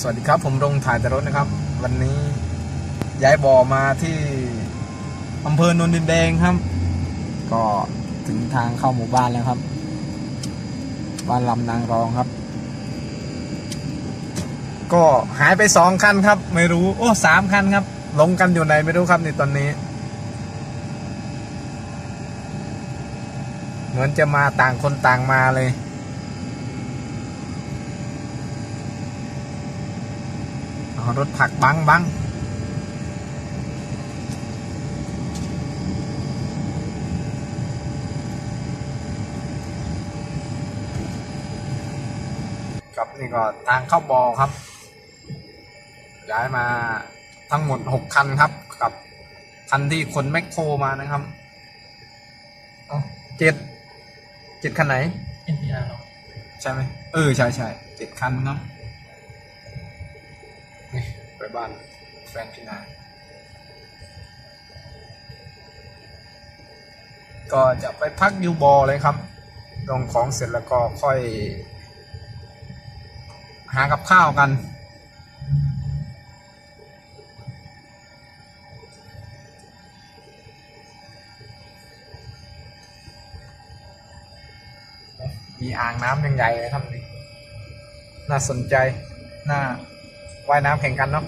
สวัสดีครับ ผมรงถ่ายแต่รถนะครับ วันนี้ย้ายบ่อมาที่อำเภอโนนดินแดงครับ ก็ถึงทางเข้าหมู่บ้านแล้วครับบ้านลำนางรองครับ ก็หายไปสองคันครับ ไม่รู้ โอ้สามคันครับลงกันอยู่ไหนไม่รู้ครับในตอนนี้ เหมือนจะมาต่างคนต่างมาเลย เอา รถผักบังบังครับนี่ก็ทางเข้าบอครับ ย้ายมาทั้งหมดหกคันครับ กับคันที่คนแมคโครมานะครับเอ้าเจ็ดเจ็ดคันไหนเอ็นพีอาร์หรอใช่ไหมเออ ใช่ใช่เจ็ดคันครับนี่ ไปบ้านแฟนพี่นายก็จะไปพักอยูบอเลยครับลงของเสร็จแล้วก็ค่อย หากับข้าวกัน มีอ่างน้ำยังใหญ่เลยครับนี่น่าสนใจ น่า ว่ายน้ำแข่งกันเนาะ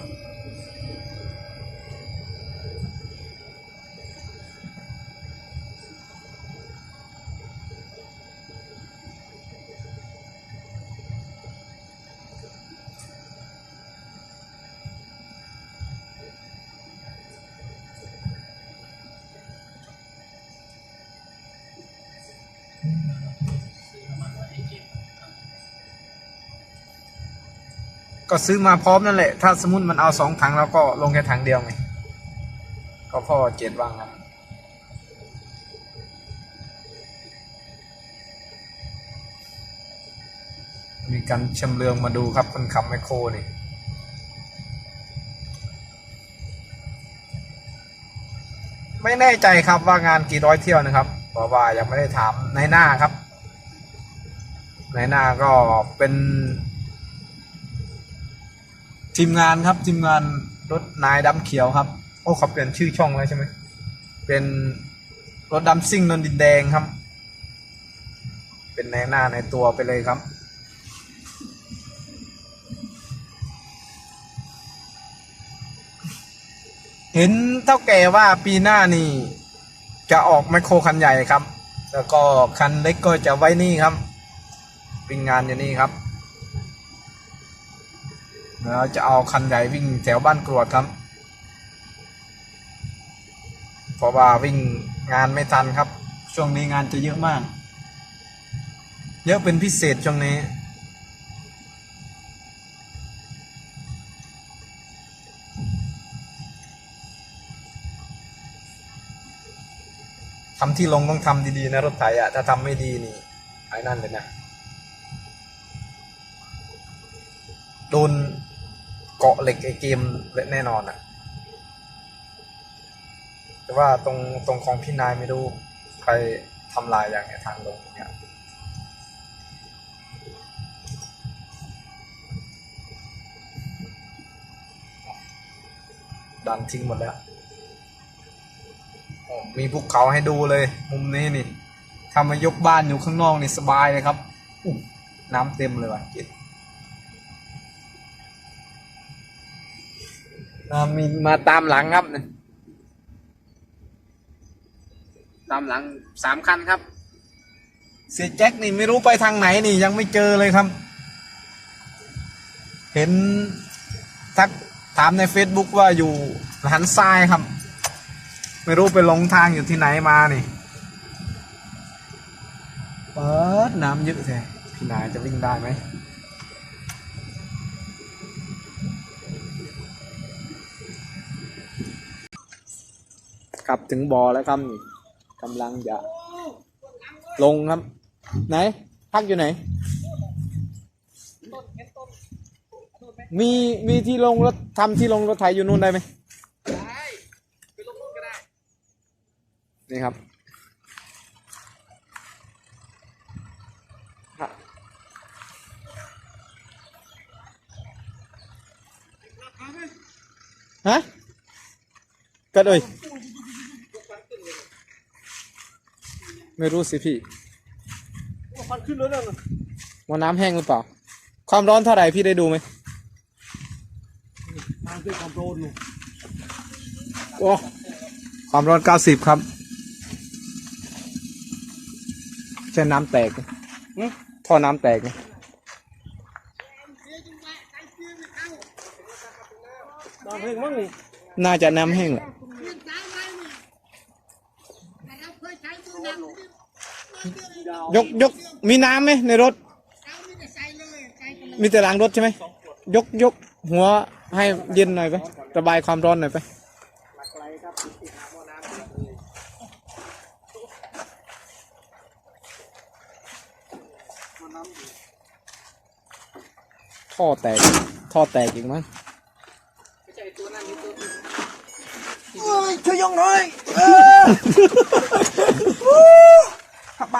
ก็ซื้อมาพร้อมนั่นแหละ ถ้าสมมติมันเอาสองถังแล้วก็ลงแค่ถังเดียวไง ก็พ่อเจ็ดว่างครับมีการชำเลืองมาดูครับคนขับไมคโครนี่ไม่แน่ใจครับว่างานกี่ร้อยเที่ยวนะครับเพราะว่ายังไม่ได้ถามในหน้าครับ ในหน้าก็เป็น ทีมงานครับทีมงานรถนายดำเขียวครับ โอ้เขาเปลี่ยนชื่อช่องแล้วใช่ไหมเป็นรถดำซิ่งนนดินแดงครับ เป็นในหน้าในตัวไปเลยครับ เห็นเท่าแก่ว่าปีหน้านี่ จะออกไมโครคันใหญ่ครับ แล้วก็คันเล็กก็จะไว้นี่ครับ เป็นงานอยู่นี่ครับ แล้วจะเอาคันใหญ่วิ่งแถวบ้านกรวดครับ เพราะว่าวิ่งงานไม่ทันครับ ช่วงนี้งานจะเยอะมาก เยอะเป็นพิเศษช่วงนี้ทำที่ลงต้องทำดีๆนะรถไถอะถ้าทำไม่ดีนี่ไอ้นั่นเลยนะโดน เหล็กไอเกมแน่นอนอะแต่ว่าตรงตรงของพี่นายไม่รู้ใครทำลายอย่างเนี้ยทางลงเนี่ยดันทิ้งหมดแล้วมีภูเขาให้ดูเลย มุมนี้นี่ทำมายกบ้านอยู่ข้างนอกนี่สบายเลยครับน้ำเต็มเลยว่ะเจ็ ดอ่ามีมาตามหลังครับนี่ตามหลังสามคันครับ เสียแจ็คนี่ไม่รู้ไปทางไหนนี่ยังไม่เจอเลยครับ เห็นทักถามใน Facebook ว่าอยู่หันซ้ายครับ ไม่รู้ไปหลงทางอยู่ที่ไหนมานี่เปิดน้ำเยอะแท้พี่นายจะวิ่งได้ไหม กลับถึงบ่อแล้วครับนี่กำลังจะลงครับ ไหน พักอยู่ไหน มีมีที่ลงรถทำที่ลงรถไถอยู่นู่นได้ไหมได้ไปลงนู่นก็ได้ นี่ครับฮะก็เลย ไม่รู้สิพี่ฟันขึ้นแล้วนั่นน่ะว่าน้ำแห้งหรือเปล่า ความร้อนเท่าไหร่พี่ได้ดูไหมทางเป็นความโดนอยู่โอ้ความร้อนเก้าสิบครับใช่น้ำแตกไหมท่อน้ำแตกไหมตามเพลงมั้งนี่น่าจะน้ำแห้งแหละ ยกยกมีน้ำไหมในรถ มีแต่ล้างรถใช่ไหมยกยกหัวให้เย็นหน่อยไประบายความร้อนหน่อยไปท่อแตกท่อแตกอีกมั้งเอ้ยช่วยยงหน่อยขับบา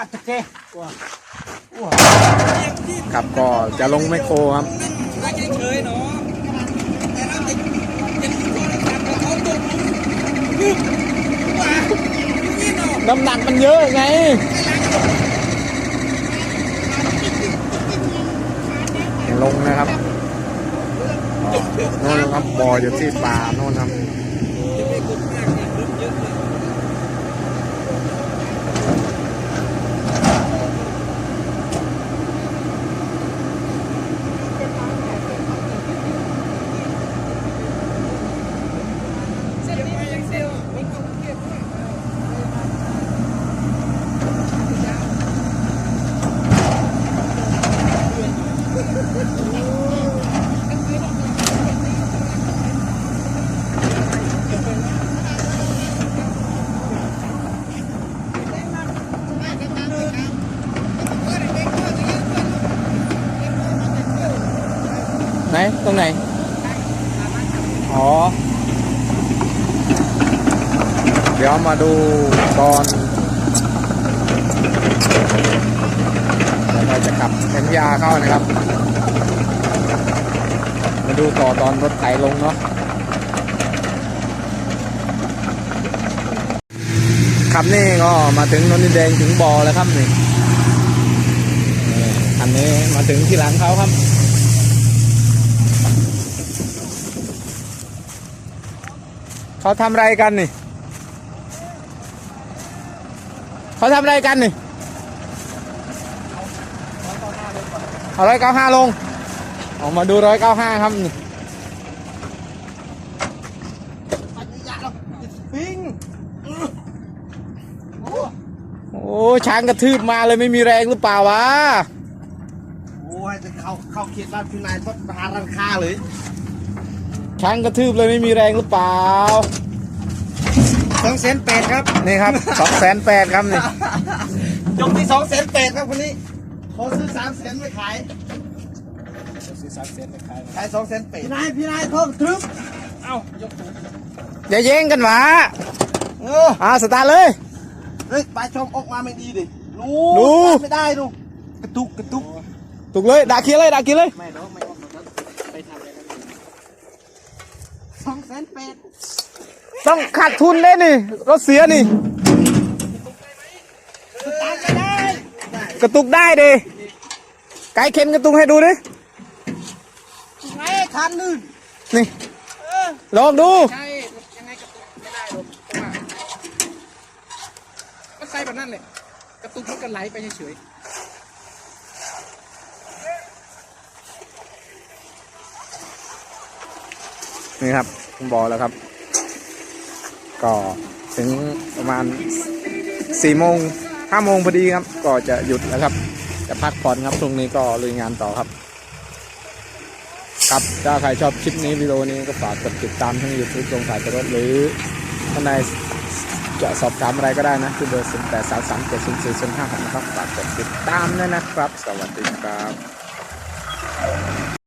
ดจะแก ครับก็จะลงแมโครครับน้ำหนักมันเยอะไงลงนะครับอ๋อโน่นครับบ่ออยู่ที่ป่าโน่นครับ รงไหน อ๋อ เดี๋ยวมาดูตอนเราจะขับเอ็นยาเข้านะครับ มาดูต่อตอนรถไถลงเนาะครับนี่ก็มาถึงนนทแดงถึงบ่อแล้วครับนี่นี่อันนี้มาถึงที่หลังเขาครับ เขาทำอะไรกันนี่ เขาทำอะไรกันนี่เอาร้อยเก้าห้าลงออกมาดูร้อยเก้าห้าครับนี่ปิงโอ้ช้างกระทืบมาเลยไม่มีแรงหรือเปล่าวะ โอ้ยจะเข้าเข้าเขตบ้านพี่นายทดหาร้านค้าเลย ช้างกระทืบเลยไม่มีแรงหรือเปล่าสองแสนแปดครับ นี่ครับสองแสนแปดครับนี่ยกที่สองแสนแปดครับคนนี้ขอซื้อสามแสนไม่ขายซื้อสามแสนไปขายขายสองแสนแปดพี่นายพี่นายทองทรึบอย่าแย่งกันหวะเอออ่าสตาร์ทเลยเฮ้ยปลายชมออกมาไม่ดีดิดูดูไม่ได้ดูกระตุกกระตุกถูกเลยด่าเคียร์เลยด่าเคียร์เลยไม่เนาะไม่ออกมาแล้วไปทำอะไรกันสอง แสนแปดต้องขาดทุนเลยนี่รถเสียนี่ ตามไม่ได้ได้กระตุกได้ดิไกด์เข็นกระตุกให้ดูดิไงคันนื่นนี่ลองดู ใช่ยังไงกระตุกไม่ได้หรอกเพราะว่าก็ใส่แบบนั้นแหละกระตุกมันก็ไหลไปเฉยนี่ครับผม บอแล้วครับ ก็ถึงประมาณสี่โมงห้าโมงพอดีครับ ก็จะหยุดแล้วครับ จะพักผ่อนครับพรุ่งนี้ก็ลุยงานต่อครับ ครับถ้าใครชอบคลิปนี้วิดีโอนี้ก็ฝากกดติดตามทั้งยูทูบตรงสายจรถหรือท่านใดจะสอบถามอะไรก็ได้นะคือเบอร์0 8 3 3 7 0 4 0 5 6นะครับฝากกดติดตามด้วยนะครับ สวัสดีครับ